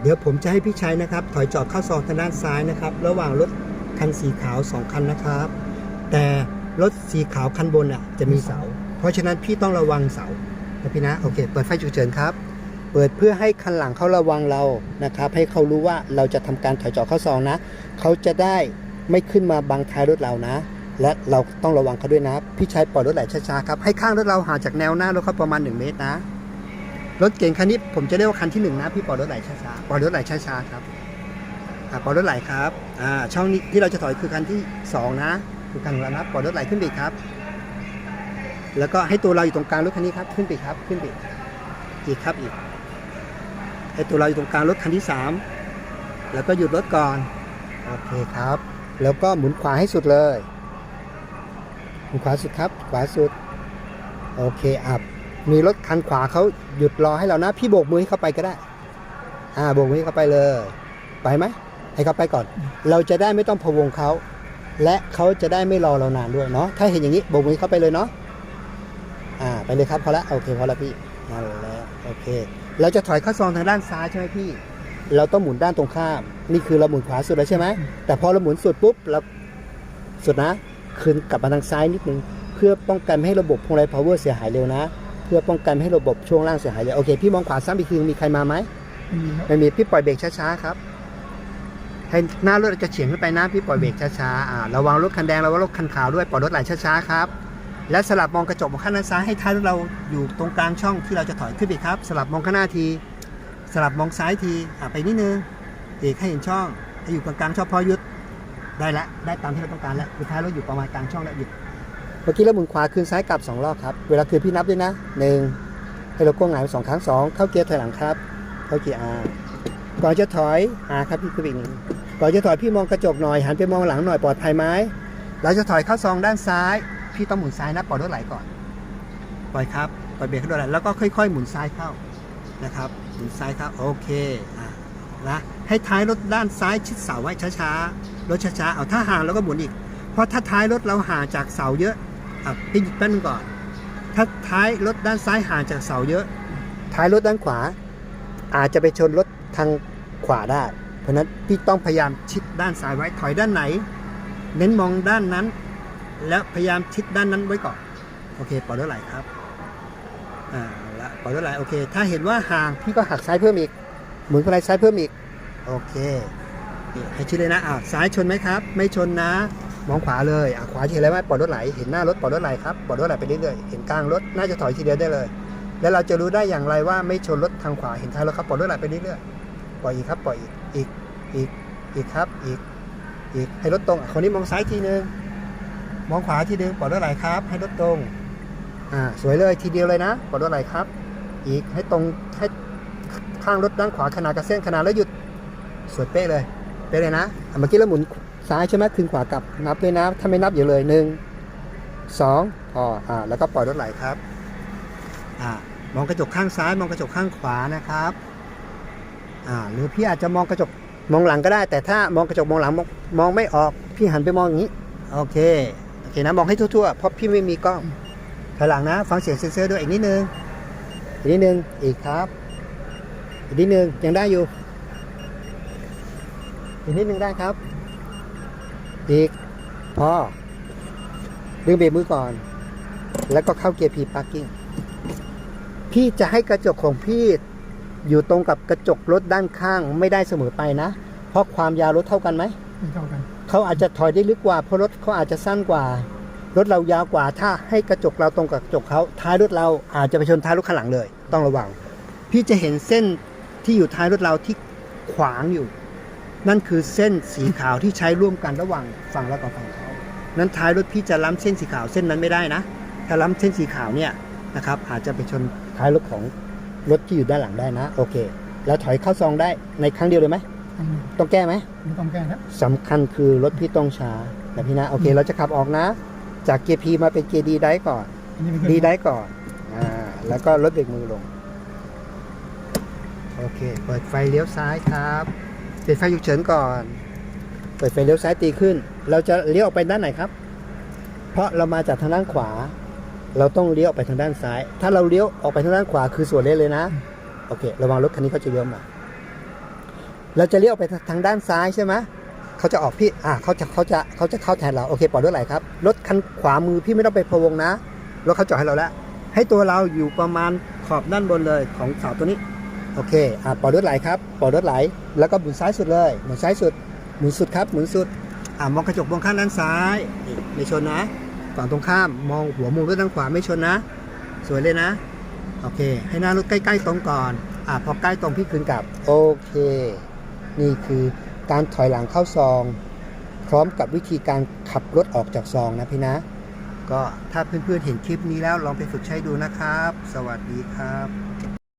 เดี๋ยวผมจะให้พี่ชัยนะครับ ถอยจอดเข้าซองทางด้านซ้ายนะครับ ระหว่างรถคันสีขาว 2 คันนะครับ แต่รถสีขาวคันบนอะจะมีเสา เพราะฉะนั้นพี่ต้องระวังเสานะพี่นะโอเคเปิดไฟฉุกเฉินครับ เปิดเพื่อให้คันหลังเขาระวังเรานะครับ ให้เขารู้ว่าเราจะทำการถอยจอดเข้าซองนะเขาจะได้ไม่ขึ้นมาบังท้ายรถเรานะ และเราต้องระวังเขาด้วยนะ พี่ชัยปล่อยรถไหลช้าๆครับให้ข้างรถเราห่างจากแนวหน้ารถเขาประมาณ 1 เมตรนะ รถเก่งคันนี้ผมจะเรียกว่าคันที่หนึ่งนะพี่ปล่อยรถไหลช้าๆปล่อยรถไหลช้าๆครับอ่าปล่อยรถไหลครับอ่าช่องนี้ที่เราจะถอยคือคันที่สองนะ คือคันของเรานะปล่อยรถไหลขึ้นไปอีกครับ แล้วก็ให้ตัวเราอยู่ตรงกลางรถคันนี้ครับขึ้นไปอีกครับขึ้นไปอีกอีกครับอีกให้ตัวเราอยู่ตรงกลางรถคันที่สามแล้วก็หยุดรถก่อนโอเคครับ แล้วก็หมุนขวาให้สุดเลยหมุนขวาสุดครับ ขวาสุดโอเคอับ มีรถคันขวาเขาหยุดรอให้เรานะ พี่โบกมือให้เขาไปก็ได้ อ่าโบกมือให้เขาไปเลย ไปไหมให้เขาไปก่อน เราจะได้ไม่ต้องพะวงเขาและเขาจะได้ไม่รอเรานานด้วยเนาะถ้าเห็นอย่างนี้โบกมือให้เขาไปเลยเนาะอ่าไปเลยครับพอละโอเคพอละพี่นั่นแหละโอเค เราจะถอยเข้าซองทางด้านซ้ายใช่ไหมพี่ เราต้องหมุนด้านตรงข้าม นี่คือเราหมุนขวาสุดแล้วใช่ไหมแต่พอเราหมุนสุดปุ๊บเราสุดนะ คืนกลับมาทางซ้ายนิดนึงเพื่อป้องกันไม่ให้ระบบพวงมาลัย power เสียหายเร็วนะ เพื่อป้องกันไม่ให้ระบบช่วงล่างเสียหายเลยโอเค พี่มองขวาซ้ำอีกทีมีใครมาไหมไม่มีครับไม่มีพี่ปล่อยเบรกช้าๆครับให้หน้ารถจะเฉียงขึ้นไปนะพี่ปล่อยเบรกช้าๆอ่าระวังรถคันแดงระวังรถคันขาวด้วยปล่อยรถไหลช้าๆครับ และสลับมองกระจกมองข้างด้านซ้ายให้ท้ายรถเราอยู่ตรงกลางช่องที่เราจะถอยขึ้นอีกครับ สลับมองข้างหน้าที สลับมองซ้ายทีอ่าไปนิดนึงอีกให้เห็นช่องให้อยู่กลางๆช่องพอหยุดได้ละได้ตามที่เราต้องการแล้วคือท้ายรถอยู่ประมาณกลางช่องแล้วหยุดเมื่อกี้เราหมุนขวาคืนซ้ายกลับสองรอบครับ เวลาคืนพี่นับด้วยนะหนึ่งให้เราก้มหงายไปสองครั้งสองเข้าเกียร์ถอยหลังครับ เข้าเกียร์ R ก่อนจะถอยอาครับพี่กบิงก่อนจะถอยพี่มองกระจกหน่อย หันไปมองหลังหน่อยปลอดภัยไหมเราจะถอยเข้าซองด้านซ้าย พี่ต้องหมุนซ้ายนะปล่อยรถไหลก่อน ปล่อยครับ ปล่อยเบรกให้รถไหลแล้วก็ค่อย ๆ หมุนซ้ายเข้า นะครับ หมุนซ้ายครับ โอเคอะนะให้ท้ายรถด้านซ้ายชิดเสาไว้ช้าๆ รถช้าๆ เอาถ้าห่างเราก็หมุนอีก เพราะถ้าท้ายรถเราห่างจากเสาเยอะ อะพี่หยุดแป๊บนึงก่อน ถ้าท้ายรถด้านซ้ายห่างจากเสาเยอะ ท้ายรถด้านขวา อาจจะไปชนรถทางขวาได้ เพราะนั้นพี่ต้องพยายามชิดด้านซ้ายไว้ถอยด้านไหน เน้นมองด้านนั้น แล้วพยายามชิดด้านนั้นไว้ก่อน โอเคปล่อยรถไหลครับอ่าละปล่อยรถไหลโอเค ถ้าเห็นว่าห่างพี่ก็หักซ้ายเพิ่มอีกหมุนไปซ้ายเพิ่มอีก โอเคให้ชิดเลยนะอ่าซ้ายชนไหมครับ ไม่ชนนะ มองขวาเลยอะขวาเห็นอะไรไหมปล่อยรถไหล เห็นหน้ารถปล่อยรถไหลครับปล่อยรถไหลไปเรื่อยๆ เห็นกลางรถน่าจะถอยทีเดียวได้เลย แล้วเราจะรู้ได้อย่างไรว่าไม่ชนรถทางขวา เห็นท้ายรถครับปล่อยรถไหลไปเรื่อยๆ ปล่อยอีกครับ ปล่อยอีก อีก อีก อีกครับ อีก อีก ให้รถตรงคนนี้มองซ้ายทีนึง มองขวาทีนึงปล่อยรถไหลครับ ให้รถตรง อ่า สวยเลยทีเดียวเลยนะปล่อยรถไหลครับ อีก ให้ตรง ให้ข้างรถด้านขวาขนาดกับเส้นขนาดแล้วหยุด สวยเป๊ะเลย เป๊ะเลยนะอะเมื่อกี้เราหมุน ซ้ายใช่ไหมคืนขวากลับนับด้วยนะถ้าไม่นับอย่าเลยหนึ่งสองพออ่าแล้วก็ปล่อยรถไหลครับอ่ามองกระจกข้างซ้าย มองกระจกข้างขวานะครับอ่าหรือพี่อาจจะมองกระจกมองหลังก็ได้ แต่ถ้ามองกระจกมองหลังมองมองไม่ออกพี่หันไปมองอย่างนี้โอเคโอเคนะมองให้ทั่วๆเพราะพี่ไม่มีกล้องถอยหลังนะ ฟังเสียงเซ็นเซอร์ด้วยอีกนิดนึงอีกนิดนึงอีกครับ อีกนิดนึงยังได้อยู่ อีกนิดนึงได้ครับ อีกพอดึงเบรกมือก่อน แล้วก็เข้าเกียร์ P parking พี่จะให้กระจกของพี่อยู่ตรงกับกระจกรถด้านข้างไม่ได้เสมอไปนะ เพราะความยาวรถเท่ากันไหมไม่เท่ากันเขาอาจจะถอยได้ลึกกว่า เพราะรถเขาอาจจะสั้นกว่า รถเรายาวกว่า ถ้าให้กระจกเราตรงกับกระจกเขาท้ายรถเราอาจจะไปชนท้ายรถข้างหลังเลย ต้องระวัง พี่จะเห็นเส้นที่อยู่ท้ายรถเราที่ขวางอยู่ นั่นคือเส้นสีขาวที่ใช้ร่วมกันระหว่างฝั่งเรากับฝั่งเขานั้นท้ายรถพี่จะล้ำเส้นสีขาวเส้นนั้นไม่ได้นะ ถ้าล้ำเส้นสีขาวเนี่ยนะครับอาจจะไปชนท้ายรถของรถที่อยู่ด้านหลังได้นะ โอเค แล้วถอยเข้าซองได้ในครั้งเดียวเลยไหมอันนี้ต้องแก้ไหมไม่ต้องแก้ครับสำคัญคือรถพี่ต้องช้านะพี่นะโอเค เราจะขับออกนะ จากเกียร์พีมาเป็นเกียร์ดีได้ก่อนอันนี้เป็นดีได้ก่อนอ่าแล้วก็ลดเบรกมือลง โอเค เปิดไฟเลี้ยวซ้ายครับ ปิดไฟฉุกเฉินก่อน เปิดไฟเลี้ยวซ้ายตีขึ้น เราจะเลี้ยวออกไปด้านไหนครับ เพราะเรามาจากทางด้านขวา เราต้องเลี้ยวออกไปทางด้านซ้าย ถ้าเราเลี้ยวออกไปทางด้านขวาคือสวนเลนเลยนะ โอเค ระวังรถคันนี้เขาจะเลี้ยวมา เราจะเลี้ยวไปทางด้านซ้ายใช่ไหมเขาจะออกพี่ อ่าเขาจะเขาจะเขาจะเข้าแทนเรา โอเค ปล่อยรถไหลครับ รถคันขวามือพี่ไม่ต้องไปพะวงนะ รถเขาจอดให้เราแล้ว ให้ตัวเราอยู่ประมาณขอบด้านบนเลยของเสาตัวนี้ โอเคอ่าปล่อยรถไหลครับปล่อยรถไหล แล้วก็หมุนซ้ายสุดเลย หมุนซ้ายสุด หมุนสุดครับ หมุนสุด อ่ามองกระจกมองข้างด้านซ้ายไม่ชนนะ ฝั่งตรงข้ามมองหัวมุมรถด้านขวาไม่ชนนะ สวยเลยนะ โอเค ให้หน้ารถใกล้ๆตรงก่อน อ่าพอใกล้ตรงพี่คืนกลับ โอเค นี่คือการถอยหลังเข้าซอง พร้อมกับวิธีการขับรถออกจากซองนะพี่นะ ก็ถ้าเพื่อนๆเห็นคลิปนี้แล้วลองไปฝึกใช้ดูนะครับ สวัสดีครับ